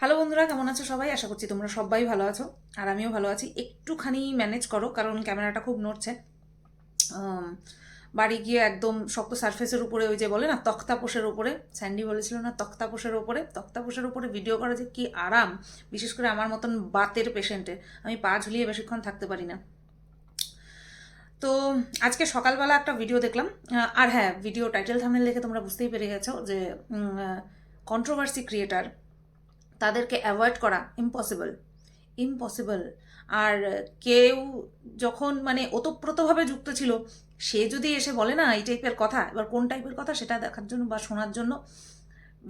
Hello বন্ধুরা, কেমন আছো সবাই? আশা করছি তোমরা সবাই ভালো আছো, আর আমিও ভালো আছি। একটুখানি ম্যানেজ করো, কারণ ক্যামেরাটা খুব নড়ছে। বাড়ি গিয়ে একদম শক্ত সারফেসের উপরে ওই যে বলে না, তক্তাপোষের উপরে, স্যান্ডি বলেছিল না, তক্তাপোষের উপরে তক্তাপোষের উপরে ভিডিও করা যে কি আরাম, বিশেষ করে আমার মতন বাতের পেশেন্টের আমি পা ঝুলিয়ে বেশিক্ষণ থাকতে পারি না। তো, আজকে সকালবেলা একটা ভিডিও দেখলাম। আর হ্যাঁ ভিডিও টাইটেল থামনেল দেখে তোমরা বুঝতেই পেরে গেছো যে কন্ট্রোভার্সি ক্রিয়েটার তাদেরকে অ্যাভয়েড করা ইম্পসিবল ইম্পসিবল আর কেউ যখন মানে ওতপ্রোতভাবে যুক্ত ছিল, সে যদি এসে বলে, না, এই টাইপের কথা, এবার কোন টাইপের কথা সেটা দেখার জন্য বা শোনার জন্য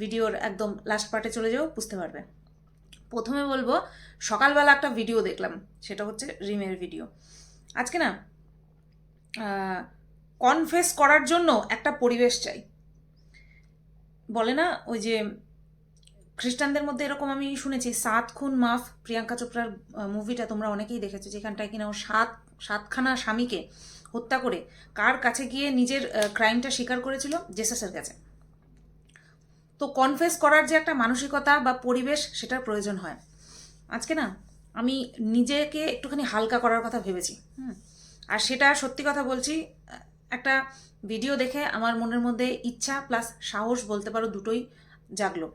ভিডিওর একদম লাস্ট পার্টে চলে যাও, বুঝতে পারবে। প্রথমে বলব, সকালবেলা একটা ভিডিও দেখলাম, সেটা হচ্ছে রিমের ভিডিও আজকে না কনফেস করার জন্য একটা পরিবেশ চাই। বলে না, ওই যে খ্রিস্টানদের মধ্যে এরকম আমি শুনেছি, সাত খুন মাফ প্রিয়াঙ্কা চোপড়ার মুভিটা তোমরা অনেকেই দেখেছ, যেখানটায় কিনা ও সাত, সাতখানা স্বামীকে হত্যা করে কার কাছে গিয়ে নিজের ক্রাইমটা স্বীকার করেছিল? জেসাসের কাছে। তো কনফেস করার যে একটা মানসিকতা বা পরিবেশ, সেটার প্রয়োজন হয়। আজকে না, আমি নিজেকে একটুখানি হালকা করার কথা ভেবেছি, হুম? আর সেটা সত্যি কথা বলছি, একটা ভিডিও দেখে আমার মনের মধ্যে ইচ্ছা প্লাস সাহস বলতে পারো দুটোই জাগলো।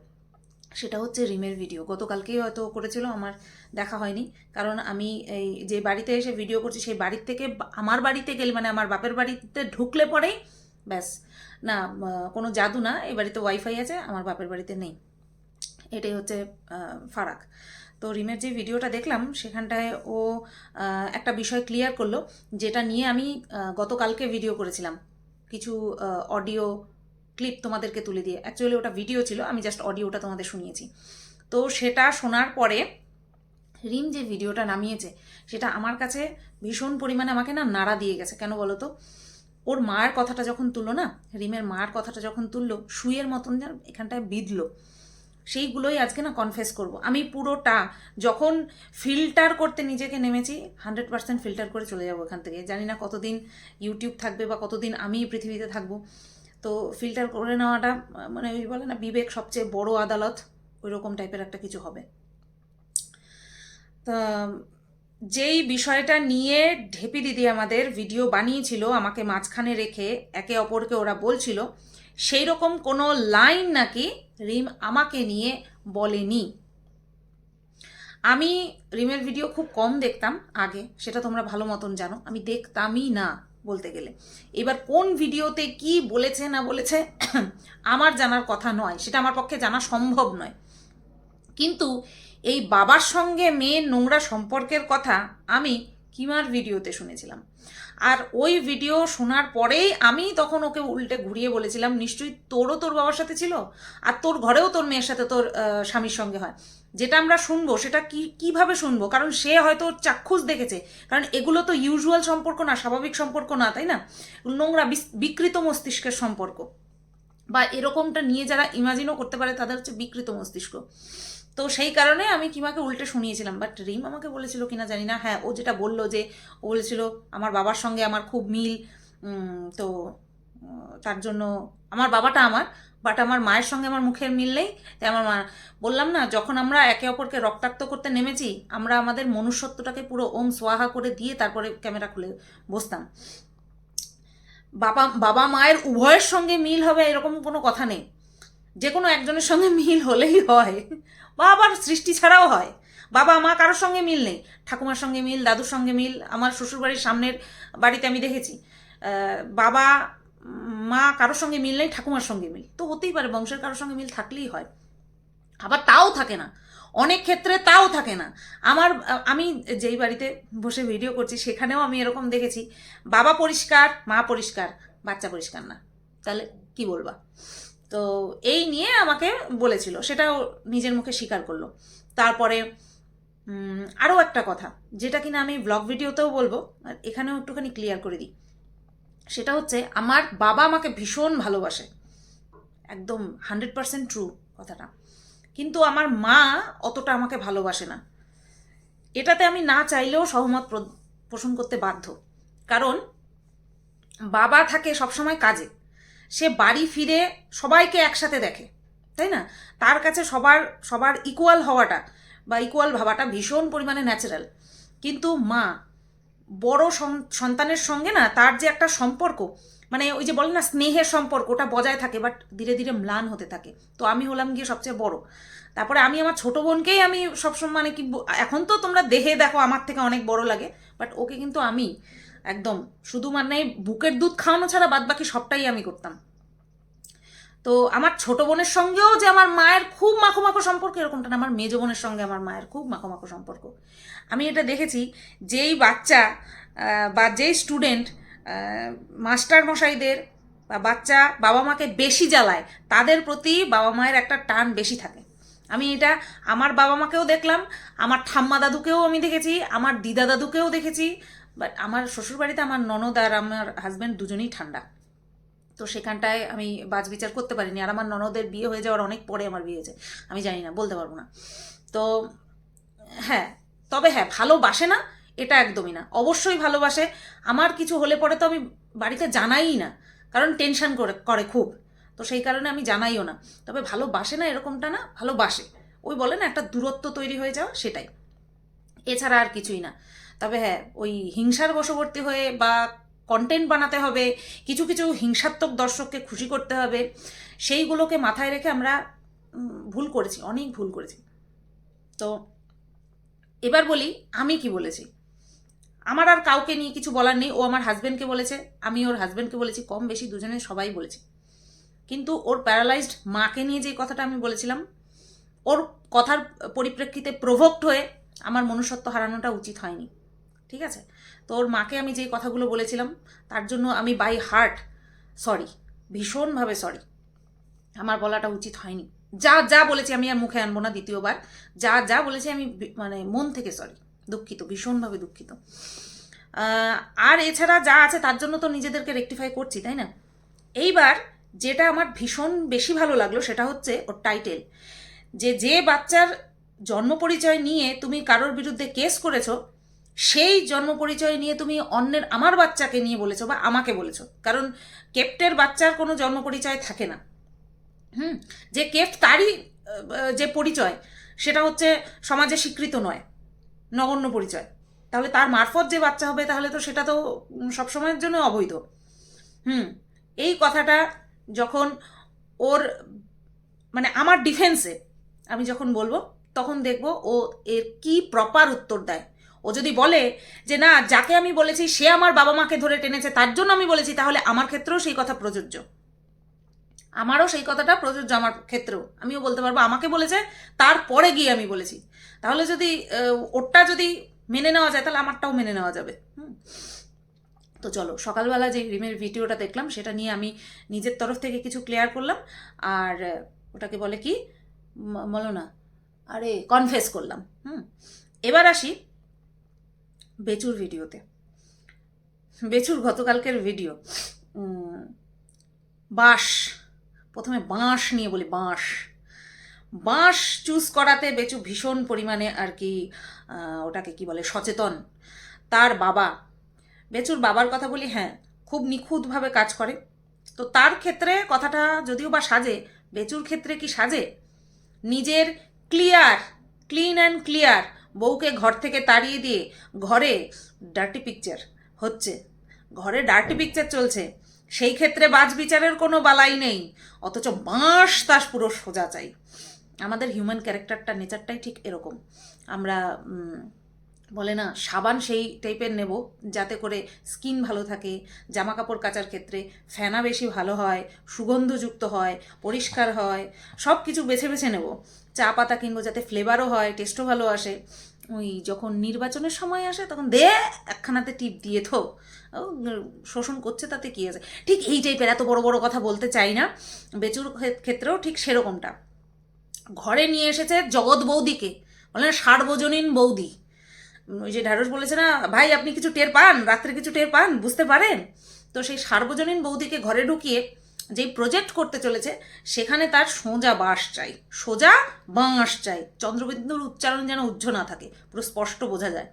সেটা হচ্ছে রিমের ভিডিও গতকালকেই হয়তো করেছিল, আমার দেখা হয়নি। কারণ আমি এই যে বাড়িতে এসে ভিডিও করছি, সেই বাড়ির থেকে আমার বাড়িতে গেলে মানে আমার বাপের বাড়িতে ঢুকলে পরেই ব্যাস। না কোনো জাদু না, এই বাড়িতে ওয়াইফাই আছে, আমার বাপের বাড়িতে নেই। এটাই হচ্ছে ফারাক। তো রিমের যে ভিডিওটা দেখলাম, সেখানটায় ও একটা বিষয় ক্লিয়ার করল, যেটা নিয়ে আমি গতকালকে ভিডিও করেছিলাম। কিছু অডিও ক্লিপ তোমাদেরকে তুলে দিয়ে। অ্যাকচুয়ালি ওটা ভিডিও ছিল, আমি জাস্ট অডিওটা তোমাদের শুনিয়েছি। তো সেটা শোনার পরে রিম যে ভিডিওটা নামিয়েছে, সেটা আমার কাছে ভীষণ পরিমাণে আমাকে না নাড়া দিয়ে গেছে। কেন বলো তো ওর মায়ের কথাটা যখন তুললো না, রিমের মায়ের কথাটা যখন তুললো শুয়ের মতন যেন এখানটায় বিঁধলো। সেইগুলোই আজকে না কনফেস করব। আমি পুরোটা যখন ফিল্টার করতে নিজেকে নেমেছি হান্ড্রেড পার্সেন্ট ফিল্টার করে চলে যাব এখান থেকে। জানি না কতদিন ইউটিউব থাকবে বা কতদিন আমি পৃথিবীতে থাকব। তো ফিল্টার করে নেওয়াটা মানে ওই বলে না, বিবেক সবচেয়ে বড় আদালত ওই রকম টাইপের একটা কিছু হবে। তা, যেই বিষয়টা নিয়ে ঢেপি দিদি আমাদের ভিডিও বানিয়েছিল, আমাকে মাঝখানে রেখে একে অপরকে ওরা বলছিল, সেই রকম কোনো লাইন নাকি রিম আমাকে নিয়ে বলেনি। আমি রিমের ভিডিও খুব কম দেখতাম আগে, সেটা তোমরা ভালো মতন জানো, আমি দেখতামই না। বলতে গেলে। এবার কোন ভিডিওতে কি বলেছে না বলেছে আমার জানার কথা নয়, সেটা আমার পক্ষে জানা সম্ভব নয়। কিন্তু এই বাবার সঙ্গে মেয়ের নোংরা সম্পর্কের কথা আমি কিমার ভিডিওতে শুনেছিলাম। আর ওই ভিডিও শোনার পরেই আমি তখন ওকে উল্টে ঘুরিয়ে বলেছিলাম, নিশ্চয়ই তোরও তোর বাবার সাথে ছিল? আর তোর ঘরেও তোর মেয়ের সাথে তোর স্বামীর সঙ্গে হয়? যেটা আমরা শুনব, সেটা কি, কীভাবে শুনব? কারণ সে হয়তো চাক্ষুষ দেখেছে। কারণ এগুলো তো ইউজুয়াল সম্পর্ক না, স্বাভাবিক সম্পর্ক না, তাই না? নোংরা বিকৃত মস্তিষ্কের সম্পর্ক। বা এরকমটা নিয়ে যারা ইমাজিনও করতে পারে, তাদের হচ্ছে বিকৃত মস্তিষ্ক। তো সেই কারণে আমি কিমাকে উল্টে শুনিয়েছিলাম। বাট রিম আমাকে বলেছিল কিনা জানি না। হ্যাঁ ও যেটা বলল যে, ও বলেছিল, আমার বাবার সঙ্গে আমার খুব মিল। তো তার জন্য আমার বাবাটা আমার বাট আমার মায়ের সঙ্গে আমার মুখের মিল নেই, তাই আমার মা বললাম না, যখন আমরা একে অপরকে রক্তাক্ত করতে নেমেছি, আমরা আমাদের মনুষ্যত্বটাকে পুরো ওম সোয়াহা করে দিয়ে তারপরে ক্যামেরা খুলে বসতাম। বাবা বাবা মায়ের উভয়ের সঙ্গে মিল হবে এরকম কোনো কথা নেই। যে কোনো একজনের সঙ্গে মিল হলেই হয় বা আবার সৃষ্টি ছাড়াও হয়। বাবা মা কারোর সঙ্গে মিল নেই, ঠাকুমার সঙ্গে মিল, দাদুর সঙ্গে মিল, আমার শ্বশুরবাড়ির সামনের বাড়িতে আমি দেখেছি। বাবা মা কারোর সঙ্গে মিল নেই, ঠাকুমার সঙ্গে মিল। তো হতেই পারে, বংশের কারোর সঙ্গে মিল থাকলেই হয়। আবার তাও থাকে না। অনেক ক্ষেত্রে তাও থাকে না। আমার, আমি যেই বাড়িতে বসে ভিডিও করছি, সেখানেও আমি এরকম দেখেছি, বাবা পরিষ্কার, মা পরিষ্কার, বাচ্চা পরিষ্কার না। তাহলে কি বলবা? তো এই নিয়ে আমাকে বলেছিল, সেটাও নিজের মুখে স্বীকার করল। তারপরে আরও একটা কথা, যেটা কিনা আমি ব্লগ ভিডিওতেও বলব, আর এখানেও একটুখানি ক্লিয়ার করে দিই। সেটা হচ্ছে আমার বাবা আমাকে ভীষণ ভালোবাসে। একদম হান্ড্রেড পার্সেন্ট ট্রু কথাটা। কিন্তু আমার মা অতটা আমাকে ভালোবাসে না। এটাতে আমি না চাইলেও সহমত পোষণ করতে বাধ্য। কারণ বাবা থাকে সবসময় কাজে। সে বাড়ি ফিরে সবাইকে একসাথে দেখে, তাই না? তার কাছে সবার সবার ইকুয়াল হওয়াটা বা ইকুয়াল ভাবাটা ভীষণ পরিমাণে ন্যাচারাল কিন্তু মা বড় সন্তানের সঙ্গে না তার যে একটা সম্পর্ক মানে ওই যে বলে না স্নেহের সম্পর্ক, ওটা বজায় থাকে বাট ধীরে ধীরে ম্লান হতে থাকে। তো আমি হলাম গিয়ে সবচেয়ে বড়। তারপরে আমি আমার ছোট বোনকেই আমি সবসময় মানে কি এখন তো তোমরা দেহে দেখো আমার থেকে অনেক বড় লাগে বাট ওকে কিন্তু আমি একদম শুধু মানে বুকের দুধ খাওয়ানো ছাড়া বাদ বাকি সবটাই আমি করতাম। তো আমার ছোট বোনের সঙ্গেও যে আমার মায়ের খুব মাখো মাখো সম্পর্ক এরকমটা না, আমার মেজ বোনের সঙ্গে আমার মায়ের খুব মাখো মাখো সম্পর্ক। আমি এটা দেখেছি, যেই বাচ্চা বা যেই স্টুডেন্ট মাস্টার মশাইদের বা বাচ্চা বাবা মাকে বেশি জ্বালায়, তাদের প্রতি বাবা মায়ের একটা টান বেশি থাকে। আমি এটা আমার বাবা মাকেও দেখলাম, আমার ঠাম্মা দাদুকেও আমি দেখেছি, আমার দিদা দাদুকেও দেখেছি বাট আমার শ্বশুরবাড়িতে আমার ননদ আর আমার হাজব্যান্ড দুজনেই ঠান্ডা। তো সেখানটায় আমি বাজ বিচার করতে পারিনি, আর আমার ননদের বিয়ে হয়ে যাওয়ার অনেক পরে আমার বিয়ে হয়েছে, আমি জানি না, বলতে পারব না। তো হ্যাঁ তবে হ্যাঁ ভালোবাসে না, এটা একদমই না। অবশ্যই ভালোবাসে আমার কিছু হলে পরে তো আমি বাড়িতে জানাই না, কারণ টেনশন করে করে খুব। তো সেই কারণে আমি জানাইও না। তবে ভালোবাসে না, এরকমটা না ভালোবাসে ওই বলে না, একটা দূরত্ব তৈরি হয়ে যাওয়া, সেটাই। এছাড়া আর কিছুই না। তবে হ্যাঁ ওই হিংসার বশবর্তী হয়ে বা কন্টেন্ট বানাতে হবে, কিছু কিছু হিংসাত্মক দর্শককে খুশি করতে হবে, সেইগুলোকে মাথায় রেখে আমরা ভুল করেছি, অনেক ভুল করেছি। তো এবার বলি, আমি কি বলেছি? আমার আর কাউকে নিয়ে কিছু বলার নেই। ও আমার হাজব্যান্ডকে বলেছে, আমি ওর হাজব্যান্ডকে বলেছি, কম বেশি দুজনে সবাই বলেছি। কিন্তু ওর প্যারালাইজড মাকে নিয়ে যে কথাটা আমি বলেছিলাম, ওর কথার পরিপ্রেক্ষিতে প্রভোক্ট হয়ে আমার মনুষ্যত্ব হারানোটা উচিত হয়নি। ঠিক আছে? তো ওর মাকে আমি যেই কথাগুলো বলেছিলাম, তার জন্য আমি বাই হার্ট সরি ভীষণভাবে সরি আমার বলাটা উচিত হয়নি। যা যা বলেছি আমি আর মুখে আনব না দ্বিতীয়বার। যা যা বলেছি আমি মানে মন থেকে সরি দুঃখিত, ভীষণভাবে দুঃখিত। আর এছাড়া যা আছে তার জন্য তো নিজেদেরকে রেকটিফাই করছি, তাই না? এইবার যেটা আমার ভীষণ বেশি ভালো লাগল সেটা হচ্ছে ওর টাইটেল যে যে বাচ্চার জন্ম পরিচয় নিয়ে তুমি কারোর বিরুদ্ধে কেস করেছ, সেই জন্ম পরিচয় নিয়ে তুমি অন্যের, আমার বাচ্চাকে নিয়ে বলেছ বা আমাকে বলেছ। কারণ কেপ্টের বাচ্চার কোনো জন্ম পরিচয় থাকে না। হুম, যে কেপ্ট তারই যে পরিচয়, সেটা হচ্ছে সমাজে স্বীকৃত নয়, নগণ্য পরিচয়। তাহলে তার মারফত যে বাচ্চা হবে, তাহলে তো সেটা তো সবসময়ের জন্য অবৈধ। হুম, এই কথাটা যখন ওর মানে আমার ডিফেন্সে আমি যখন বলব, তখন দেখব ও এর কি প্রপার উত্তর দেয়। ও যদি বলে যে না, যাকে আমি বলেছি সে আমার বাবা মাকে ধরে টেনেছে, তার জন্য আমি বলেছি, তাহলে আমার ক্ষেত্রেও সেই কথা প্রযোজ্য। আমারও সেই কথাটা প্রযোজ্য আমার ক্ষেত্রেও। আমিও বলতে পারব, আমাকে বলেছে, তারপরে গিয়ে আমি বলেছি। তাহলে যদি ওরটা যদি মেনে নেওয়া যায়, তাহলে আমারটাও মেনে নেওয়া যাবে। হুম। তো চলো, সকালবেলা যে রিমের ভিডিওটা দেখলাম, সেটা নিয়ে আমি নিজের তরফ থেকে কিছু ক্লিয়ার করলাম। আর ওটাকে বলে কি? বলো না। আরে কনফেস করলাম। হুম। এবার আসি বেচুর ভিডিওতে। বেচুর গতকালকের ভিডিও। বাঁশ প্রথমে বাঁশ নিয়ে বলি, বাঁশ। বাঁশ চুজ করাতে বেচু ভীষণ পরিমাণে আর কি ওটাকে কি বলে, সচেতন। তার বাবা, বেচুর বাবার কথা বলি হ্যাঁ খুব নিখুঁতভাবে কাজ করে। তো তার ক্ষেত্রে কথাটা যদিও বা সাজে, বেচুর ক্ষেত্রে কি সাজে? নিজের ক্লিয়ার ক্লিন অ্যান্ড ক্লিয়ার বউকে ঘর থেকে তাড়িয়ে দিয়ে ঘরে ডার্টি পিকচার হচ্ছে। ঘরে ডার্টি পিকচার চলছে। সেই ক্ষেত্রে বাজ বিচারের কোনো বালাই নেই। অথচ বাঁশ তাস পুরো সোজা চাই। আমাদের হিউম্যান ক্যারেক্টারটা নেচারটাই ঠিক এরকম। আমরা বলে না, সাবান সেই টাইপের নেব, যাতে করে স্কিন ভালো থাকে জামা কাপড় কাচার ক্ষেত্রে ফেনা বেশি ভালো হয়, সুগন্ধযুক্ত হয়, পরিষ্কার হয় সব কিছু বেছে বেছে নেব। চা পাতা কিনবো যাতে ফ্লেভারও হয় টেস্টও ভালো আসে। ওই যখন নির্বাচনের সময় আসে, তখন দে, একখানাতে টিপ দিয়ে থো। শোষণ করছে, তাতে কী আছে? ঠিক এই টাইপের এত বড় বড় কথা বলতে চাই না। বেচুর ক্ষে- ক্ষেত্রেও ঠিক সেরকমটা। ঘরে নিয়ে এসেছে জগৎ বৌদিকে। বলে না, সার্বজনীন বৌদি। ওই যে ঢ্যাঁড়স বলেছে না, ভাই, আপনি কিছু টের পান? রাত্রে কিছু টের পান? বুঝতে পারেন? তো সেই সার্বজনীন বৌদিকে ঘরে ঢুকিয়ে যেই প্রজেক্ট করতে চলেছে, সেখানে তার সোজা বাঁশ চাই। সোজা বাঁশ চাই। চন্দ্রবিন্দুর উচ্চারণ যেন উজ্জ্ব না থাকে, পুরো স্পষ্ট বোঝা যায়।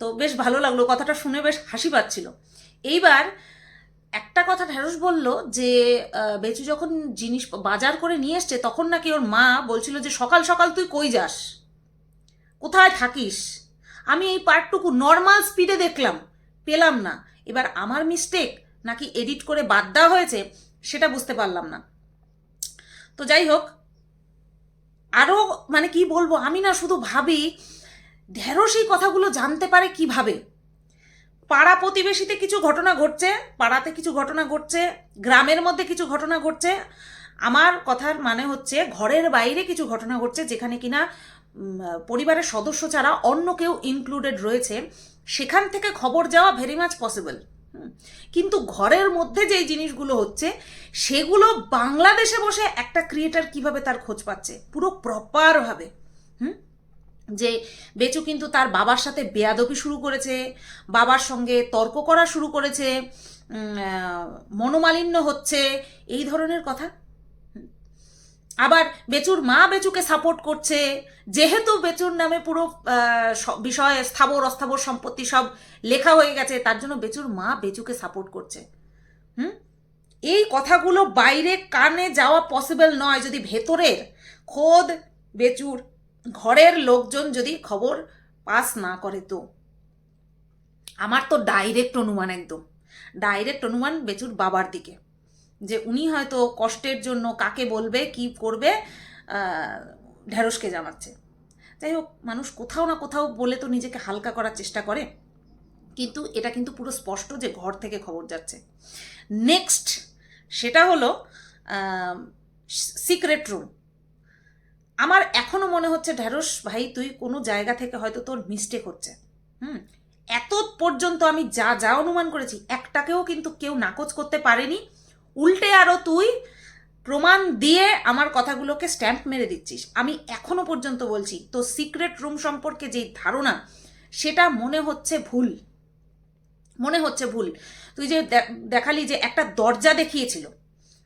তো বেশ ভালো লাগল, কথাটা শুনে বেশ হাসি পাচ্ছিল। এইবার একটা কথা ঢেঁড়স বলল যে বেচু যখন জিনিস বাজার করে নিয়ে এসছে, তখন নাকি ওর মা বলছিল যে, সকাল সকাল তুই কই যাস? কোথায় থাকিস? আমি এই পার্টটুকু নর্মাল স্পিডে দেখলাম। পেলাম না। এবার আমার মিস্টেক নাকি এডিট করে বাদ দেওয়া হয়েছে? সেটা বুঝতে পারলাম না। তো যাই হোক আরও মানে কি বলব, আমি না শুধু ভাবি, ঢেঁড়স এই কথাগুলো জানতে পারে কীভাবে? পাড়া প্রতিবেশীতে কিছু ঘটনা ঘটছে, পাড়াতে কিছু ঘটনা ঘটছে, গ্রামের মধ্যে কিছু ঘটনা ঘটছে। আমার কথার মানে হচ্ছে, ঘরের বাইরে কিছু ঘটনা ঘটছে যেখানে কিনা পরিবারের সদস্য ছাড়া অন্য কেউ ইনক্লুডেড রয়েছে। সেখান থেকে খবর যাওয়া ভেরি মাচ পসিবল কিন্তু ঘরের মধ্যে যেই জিনিসগুলো হচ্ছে, সেগুলো বাংলাদেশে বসে একটা ক্রিয়েটার কীভাবে তার খোঁজ পাচ্ছে? পুরো প্রপারভাবে হুম? যে বেচু কিন্তু তার বাবার সাথে বেয়াদবি শুরু করেছে, বাবার সঙ্গে তর্ক করা শুরু করেছে মনোমালিন্য হচ্ছে, এই ধরনের কথা। আবার বেচুর মা বেচুকে সাপোর্ট করছে। যেহেতু বেচুর নামে পুরো বিষয় স্থাবর, অস্থাবর সম্পত্তি সব লেখা হয়ে গেছে, তার জন্য বেচুর মা বেচুকে সাপোর্ট করছে। হুম? এই কথাগুলো বাইরে কানে যাওয়া পসিবল নয়। যদি ভেতরের খোদ বেচুর, ঘরের লোকজন যদি খবর পাস না করে তো। আমার তো ডাইরেক্ট অনুমান একদম। ডাইরেক্ট অনুমান বেচুর বাবার দিকে। যে উনি হয়তো কষ্টের জন্য কাকে বলবে কি করবে আহ, ঢেঁড়সকে জানাচ্ছে যাই হোক মানুষ কোথাও না কোথাও বলে তো নিজেকে হালকা করার চেষ্টা করে। কিন্তু এটা কিন্তু পুরো স্পষ্ট যে ঘর থেকে খবর যাচ্ছে। নেক্সট সেটা হলো সিক্রেট রুম আমার এখনও মনে হচ্ছে ঢ্যাঁড়স ভাই তুই কোনো জায়গা থেকে হয়তো তোর মিস্টেক হচ্ছে। হুম? এত পর্যন্ত আমি যা যা অনুমান করেছি একটাকেও কিন্তু কেউ নাকচ করতে পারেনি। উল্টে আরও তুই প্রমাণ দিয়ে আমার কথাগুলোকে স্ট্যাম্প মেরে দিচ্ছিস। আমি এখনও পর্যন্ত বলছি তো সিক্রেট রুম সম্পর্কে যেই ধারণা, সেটা মনে হচ্ছে ভুল। মনে হচ্ছে ভুল। তুই যে দেখালি যে একটা দরজা দেখিয়েছিল,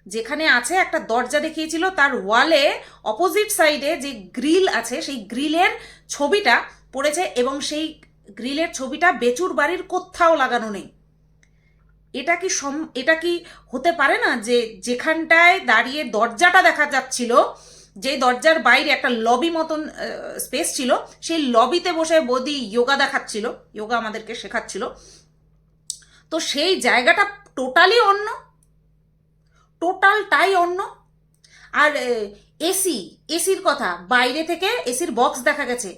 যেখানে আছে একটা দরজা দেখিয়েছিল, তার ওয়ালে অপোজিট সাইডে যে গ্রিল আছে, সেই গ্রিলের ছবিটা পড়েছে এবং সেই গ্রিলের ছবিটা বেচুর বাড়ির কোথাও লাগানো নেই। এটা কি সম, এটা কি হতে পারে না যে যেখানটায় দাঁড়িয়ে দরজাটা দেখা যাচ্ছিল যে দরজার বাইরে একটা লবি মতন স্পেস ছিল, সেই লবিতে বসে বদি যোগা দেখাচ্ছিল যোগা আমাদেরকে শেখাচ্ছিল। তো সেই জায়গাটা টোটালি অন্য টোটালটাই অন্য। আর এসি এসির কথা, বাইরে থেকে এসির বক্স দেখা গেছে।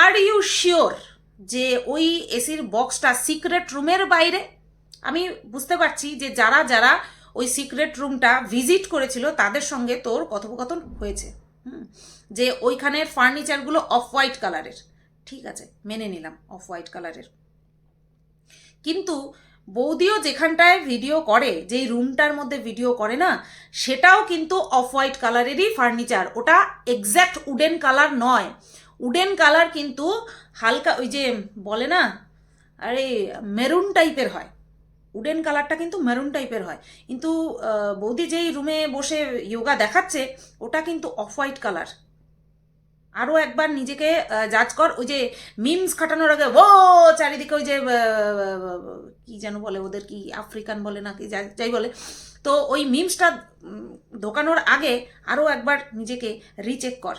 আর ইউ শিওর যে ওই এসির বক্সটা সিক্রেট রুমের বাইরে? আমি বুঝতে পারছি যে যারা যারা ওই সিক্রেট রুমটা ভিজিট করেছিল, তাদের সঙ্গে তোর কথোপকথন হয়েছে। হুম? যে ওইখানের ফার্নিচারগুলো অফ হোয়াইট কালারের ঠিক আছে, মেনে নিলাম অফ হোয়াইট কালারের কিন্তু বৌদিও যেখানটায় ভিডিও করে, যেই রুমটার মধ্যে ভিডিও করে না, সেটাও কিন্তু অফ হোয়াইট কালারেরই ফার্নিচার ওটা এক্স্যাক্ট উডেন কালার নয়। উডেন কালার কিন্তু হালকা, ওই যে বলে না, আরে মেরুন টাইপের হয়। উডেন কালারটা কিন্তু মেরুন টাইপের হয়। কিন্তু বৌদি যেই রুমে বসে যোগা দেখাচ্ছে, ওটা কিন্তু অফ হোয়াইট কালার আরও একবার নিজেকে জাজ কর, ওই যে মিমস খাটানোর আগে, ও, চারিদিকে ওই যে কি যেন বলে ওদের কি আফ্রিকান বলে না কি, যাই- বলে। তো ওই মিমসটা ঢোকানোর আগে আরও একবার নিজেকে রিচেক কর।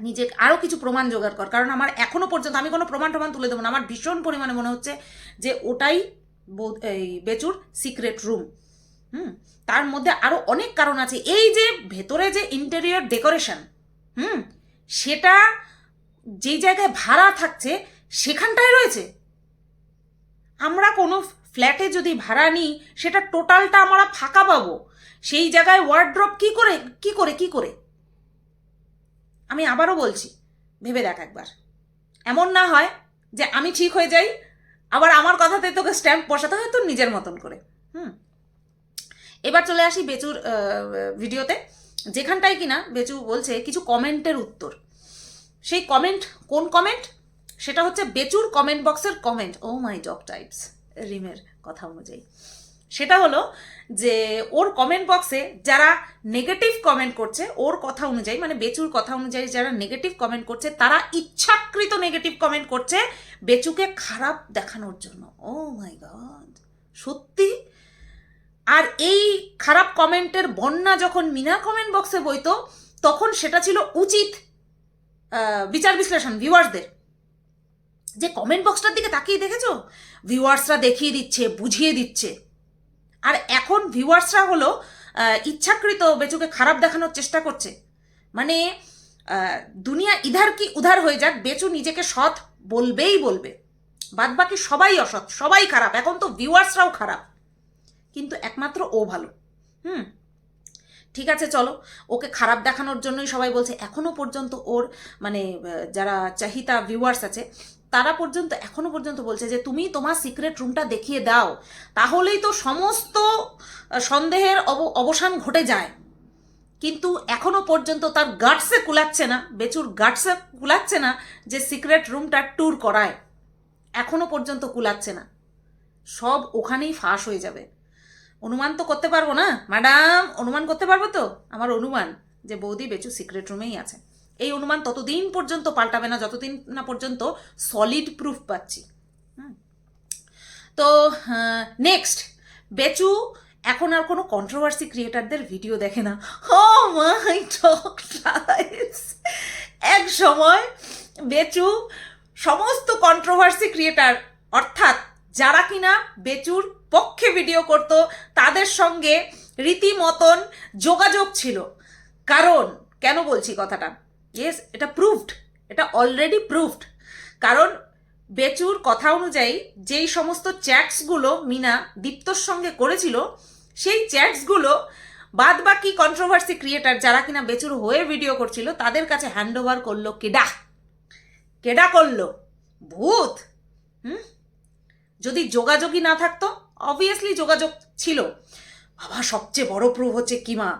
নিজে আরও কিছু প্রমাণ জোগাড় কর। কারণ আমার এখনও পর্যন্ত, আমি কোনো প্রমাণ টমাণ তুলে দেবো না। আমার ভীষণ পরিমাণে মনে হচ্ছে যে ওটাই এই বেচুর সিক্রেট রুম হুম, তার মধ্যে আরও অনেক কারণ আছে। এই যে ভেতরে যে ইন্টেরিয়র ডেকোরেশন হুম, সেটা যেই জায়গায় ভাড়া থাকছে, সেখানটায় রয়েছে। আমরা কোনো ফ্ল্যাটে যদি ভাড়া নিই, সেটা টোটালটা আমরা ফাঁকা পাবো। সেই জায়গায় ওয়ার্ড্রপ কি করে কি করে কি করে? আমি আবারও বলছি, ভেবে দেখ একবার। এমন না হয় যে আমি ঠিক হয়ে যাই আবার আমার কথাতে তোকে স্ট্যাম্প বসাতে হয় তোর নিজের মতন করে। হুম। এবার চলে আসি বেচুর ভিডিওতে। যেখানটায় কিনা বেচু বলছে কিছু কমেন্টের উত্তর। সেই কমেন্ট কোন কমেন্ট? সেটা হচ্ছে বেচুর কমেন্ট বক্সের comment. O my job types রিমের কথা অনুযায়ী। সেটা হলো যে ওর কমেন্ট বক্সে যারা নেগেটিভ কমেন্ট করছে, ওর কথা অনুযায়ী মানে বেচুর কথা অনুযায়ী যারা নেগেটিভ কমেন্ট করছে, তারা ইচ্ছাকৃত নেগেটিভ কমেন্ট করছে বেচুকে খারাপ দেখানোর জন্য। ও মাই গড সত্যি? আর এই খারাপ কমেন্টের বন্যা যখন মিনার কমেন্ট বক্সে বইতো, তখন সেটা ছিল উচিত বিচার বিশ্লেষণ ভিউয়ার্সদের যে কমেন্ট বক্সটার দিকে তাকিয়ে দেখেছ? ভিউয়ার্সরা দেখিয়ে দিচ্ছে, বুঝিয়ে দিচ্ছে। আর এখন ভিউয়ার্সরা হলো ইচ্ছাকৃত বেচুকে খারাপ দেখানোর চেষ্টা করছে। মানে দুনিয়া ইধার কি উধার হয়ে যাক, বেচু নিজেকে সৎ বলবেই বলবে। বাদ বাকি সবাই অসৎ, সবাই খারাপ, এখন তো ভিউয়ার্সরাও খারাপ। কিন্তু একমাত্র ও ভালো। হুম? ঠিক আছে, চলো। ওকে খারাপ দেখানোর জন্যই সবাই বলছে, এখনও পর্যন্ত ওর মানে যারা চাহিতা ভিউয়ার্স আছে তারা পর্যন্ত, এখনও পর্যন্ত বলছে যে, তুমি তোমার সিক্রেট রুমটা দেখিয়ে দাও, তাহলেই তো সমস্ত সন্দেহের অব- অবসান ঘটে যায়। কিন্তু এখনও পর্যন্ত তার গাটসে কুলাচ্ছে না, বেচুর গাটসে কুলাচ্ছে না যে সিক্রেট রুমটা ট্যুর করায়। এখনও পর্যন্ত কুলাচ্ছে না। সব ওখানেই ফাঁস হয়ে যাবে। অনুমান তো করতে পারব না? ম্যাডাম অনুমান করতে পারব তো? আমার অনুমান যে বৌদি বেচু সিক্রেট রুমেই আছে। এই অনুমান ততদিন পর্যন্ত পাল্টাবে না, যতদিন না পর্যন্ত সলিড প্রুফ পাচ্ছি। তো নেক্সট বেচু এখন আর কোনো কন্ট্রোভার্সি ক্রিয়েটারদের ভিডিও দেখে না। মাই টক এক সময় বেচু সমস্ত কন্ট্রোভার্সি ক্রিয়েটার অর্থাৎ যারা কিনা বেচুর পক্ষে ভিডিও করত, তাদের সঙ্গে রীতিমতন যোগাযোগ ছিল। কারণ, কেন বলছি কথাটা? ইয়েস এটা প্রুভড এটা অলরেডি প্রুভড কারণ বেচুর কথা অনুযায়ী যেই সমস্ত চ্যাটসগুলো মিনা দীপ্তর সঙ্গে করেছিল, সেই চ্যাটসগুলো বাদ বাকি কন্ট্রোভার্সি ক্রিয়েটার যারা কিনা বেচুর হয়ে ভিডিও করছিল, তাদের কাছে হ্যান্ড ওভার করল কেডা? কেডা করল? ভূত! হুম? যদি যোগাযোগই না থাকতো অবভিয়াসলি যোগাযোগ ছিল। বাবা, সবচেয়ে বড় প্রুফ হচ্ছে কিমা।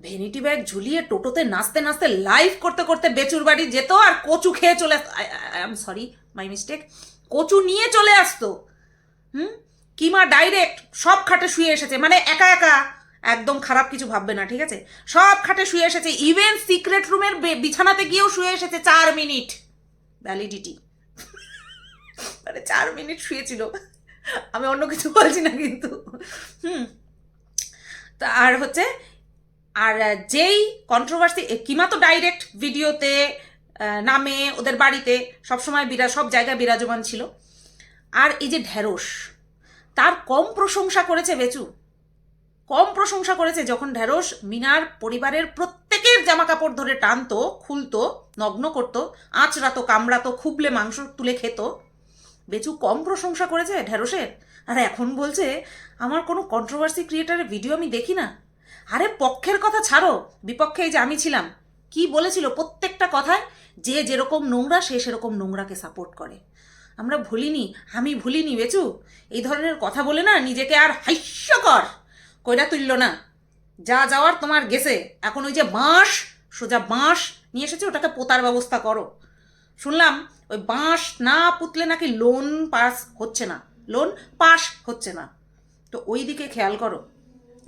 ভেনিটি ব্যাগ ঝুলিয়ে টোটোতে নাচতে নাচতে লাইভ করতে করতে বেচুর বাড়ি যেত আর কচু খেয়ে চলে আসতো I am sorry my mistake কচু নিয়ে চলে আসতো। হুম? কিমা ডাইরেক্ট সব খাটে শুয়ে এসেছে। মানে একা একা একদম খারাপ কিছু ভাববে না, ঠিক আছে? সব খাটে শুয়ে এসেছে। ইভেন সিক্রেট রুমের বিছানাতে গিয়েও শুয়ে এসেছে চার মিনিট। ভ্যালিডিটি মানে চার মিনিট শুয়েছিল। আমি অন্য কিছু বলছি না কিন্তু। হুম। তা আর হচ্ছে আর যেই কন্ট্রোভার্সি কিমা তো ডাইরেক্ট ভিডিওতে নামে, ওদের বাড়িতে সবসময় বিরা, সব জায়গায় বিরাজমান ছিল। আর এই যে ঢ্যাঁড়স তার কম প্রশংসা করেছে বেচু। কম প্রশংসা করেছে যখন ঢ্যাঁড়স মিনার পরিবারের প্রত্যেকের জামা কাপড় ধরে টানতো, খুলতো, নগ্ন করতো, আঁচড়াতো, কামড়াতো, খুবলে মাংস তুলে খেত। বেচু কম প্রশংসা করেছে ঢ্যাঁড়সের আর এখন বলছে, আমার কোনো কন্ট্রোভার্সি ক্রিয়েটারের ভিডিও আমি দেখি না। আরে পক্ষের কথা ছাড়ো। বিপক্ষে এই যে আমি ছিলাম। কি বলেছিল প্রত্যেকটা কথায়, যে যেরকম নোংরা, সে সেরকম নোংরাকে সাপোর্ট করে। আমরা ভুলিনি, আমি ভুলিনি, বেচু। এই ধরনের কথা বলে না, নিজেকে আর হাস্যকর কইরা তুললো না। যা যাওয়ার তোমার গেছে। এখন ওই যে বাঁশ, সোজা বাঁশ নিয়ে এসেছে, ওটাকে পোতার ব্যবস্থা করো। শুনলাম, ওই বাঁশ না পুতলে নাকি লোন পাস হচ্ছে না। লোন পাস হচ্ছে না। তো ওই দিকে খেয়াল করো।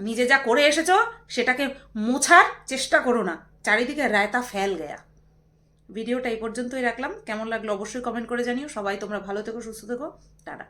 নিজে যা করে এসেছ, সেটাকে মোছার চেষ্টা করো না। চারিদিকে রায়তা ফেল গেয়া। ভিডিওটা এই পর্যন্তই রাখলাম। কেমন লাগল অবশ্যই কমেন্ট করে জানিও। সবাই তোমরা ভালো থেকো, সুস্থ থেকো। টাটা।